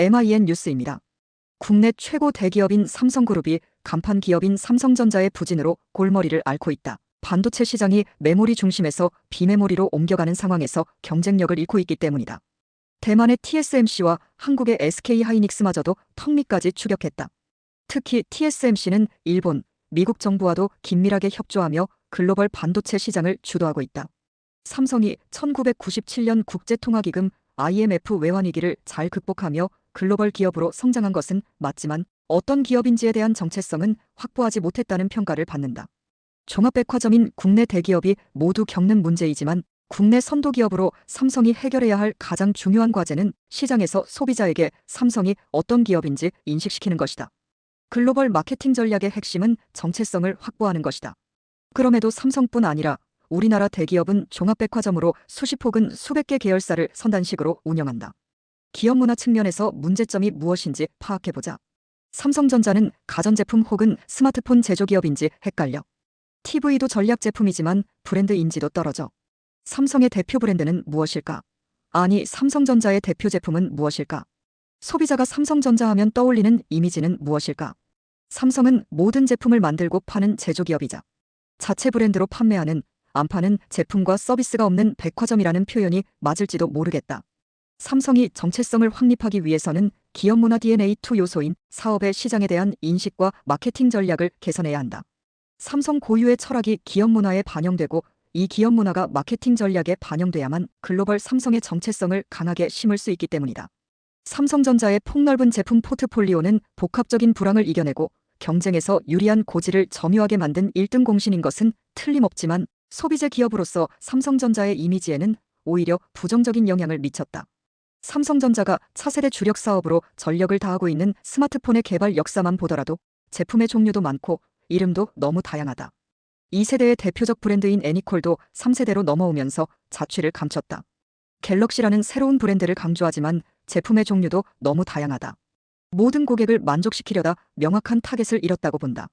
MIN 뉴스입니다. 국내 최고 대기업인 삼성그룹이 간판 기업인 삼성전자의 부진으로 골머리를 앓고 있다. 반도체 시장이 메모리 중심에서 비메모리로 옮겨가는 상황에서 경쟁력을 잃고 있기 때문이다. 대만의 TSMC와 한국의 SK 하이닉스마저도 턱 밑까지 추격했다. 특히 TSMC는 일본, 미국 정부와도 긴밀하게 협조하며 글로벌 반도체 시장을 주도하고 있다. 삼성이 1997년 국제통화기금 IMF 외환위기를 잘 극복하며 글로벌 기업으로 성장한 것은 맞지만 어떤 기업인지에 대한 정체성은 확보하지 못했다는 평가를 받는다. 종합백화점인 국내 대기업이 모두 겪는 문제이지만 국내 선도 기업으로 삼성이 해결해야 할 가장 중요한 과제는 시장에서 소비자에게 삼성이 어떤 기업인지 인식시키는 것이다. 글로벌 마케팅 전략의 핵심은 정체성을 확보하는 것이다. 그럼에도 삼성뿐 아니라 우리나라 대기업은 종합백화점으로 수십 혹은 수백 개 계열사를 선단식으로 운영한다. 기업 문화 측면에서 문제점이 무엇인지 파악해보자. 삼성전자는 가전제품 혹은 스마트폰 제조기업인지 헷갈려. TV도 전략 제품이지만 브랜드 인지도 떨어져. 삼성의 대표 브랜드는 무엇일까? 아니, 삼성전자의 대표 제품은 무엇일까? 소비자가 삼성전자 하면 떠올리는 이미지는 무엇일까? 삼성은 모든 제품을 만들고 파는 제조기업이자 자체 브랜드로 판매하는 안 파는 제품과 서비스가 없는 백화점이라는 표현이 맞을지도 모르겠다. 삼성이 정체성을 확립하기 위해서는 기업 문화 DNA2 요소인 사업의 시장에 대한 인식과 마케팅 전략을 개선해야 한다. 삼성 고유의 철학이 기업 문화에 반영되고 이 기업 문화가 마케팅 전략에 반영돼야만 글로벌 삼성의 정체성을 강하게 심을 수 있기 때문이다. 삼성전자의 폭넓은 제품 포트폴리오는 복합적인 불황을 이겨내고 경쟁에서 유리한 고지를 점유하게 만든 1등 공신인 것은 틀림없지만 소비재 기업으로서 삼성전자의 이미지에는 오히려 부정적인 영향을 미쳤다. 삼성전자가 차세대 주력 사업으로 전력을 다하고 있는 스마트폰의 개발 역사만 보더라도 제품의 종류도 많고 이름도 너무 다양하다. 2세대의 대표적 브랜드인 애니콜도 3세대로 넘어오면서 자취를 감췄다. 갤럭시라는 새로운 브랜드를 강조하지만 제품의 종류도 너무 다양하다. 모든 고객을 만족시키려다 명확한 타겟을 잃었다고 본다.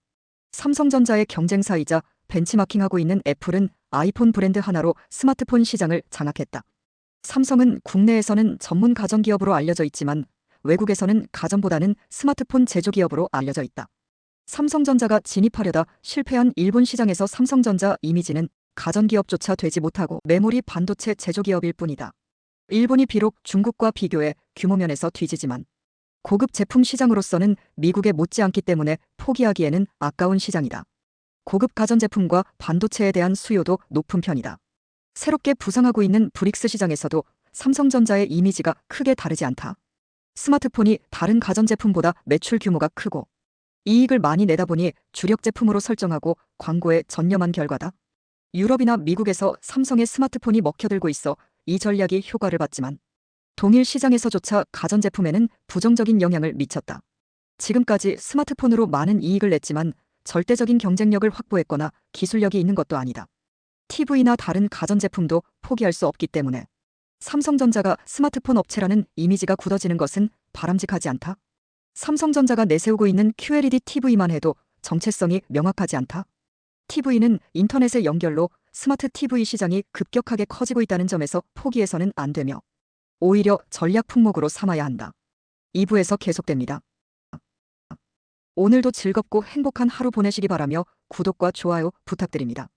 삼성전자의 경쟁사이자 벤치마킹하고 있는 애플은 아이폰 브랜드 하나로 스마트폰 시장을 장악했다. 삼성은 국내에서는 전문 가전기업으로 알려져 있지만 외국에서는 가전보다는 스마트폰 제조기업으로 알려져 있다. 삼성전자가 진입하려다 실패한 일본 시장에서 삼성전자 이미지는 가전기업조차 되지 못하고 메모리 반도체 제조기업일 뿐이다. 일본이 비록 중국과 비교해 규모면에서 뒤지지만 고급 제품 시장으로서는 미국에 못지않기 때문에 포기하기에는 아까운 시장이다. 고급 가전제품과 반도체에 대한 수요도 높은 편이다. 새롭게 부상하고 있는 브릭스 시장에서도 삼성전자의 이미지가 크게 다르지 않다. 스마트폰이 다른 가전제품보다 매출 규모가 크고 이익을 많이 내다 보니 주력 제품으로 설정하고 광고에 전념한 결과다. 유럽이나 미국에서 삼성의 스마트폰이 먹혀들고 있어 이 전략이 효과를 봤지만 동일 시장에서조차 가전제품에는 부정적인 영향을 미쳤다. 지금까지 스마트폰으로 많은 이익을 냈지만 절대적인 경쟁력을 확보했거나 기술력이 있는 것도 아니다. TV나 다른 가전제품도 포기할 수 없기 때문에 삼성전자가 스마트폰 업체라는 이미지가 굳어지는 것은 바람직하지 않다. 삼성전자가 내세우고 있는 QLED TV만 해도 정체성이 명확하지 않다. TV는 인터넷의 연결로 스마트 TV 시장이 급격하게 커지고 있다는 점에서 포기해서는 안 되며 오히려 전략 품목으로 삼아야 한다. 2부에서 계속됩니다. 오늘도 즐겁고 행복한 하루 보내시기 바라며 구독과 좋아요 부탁드립니다.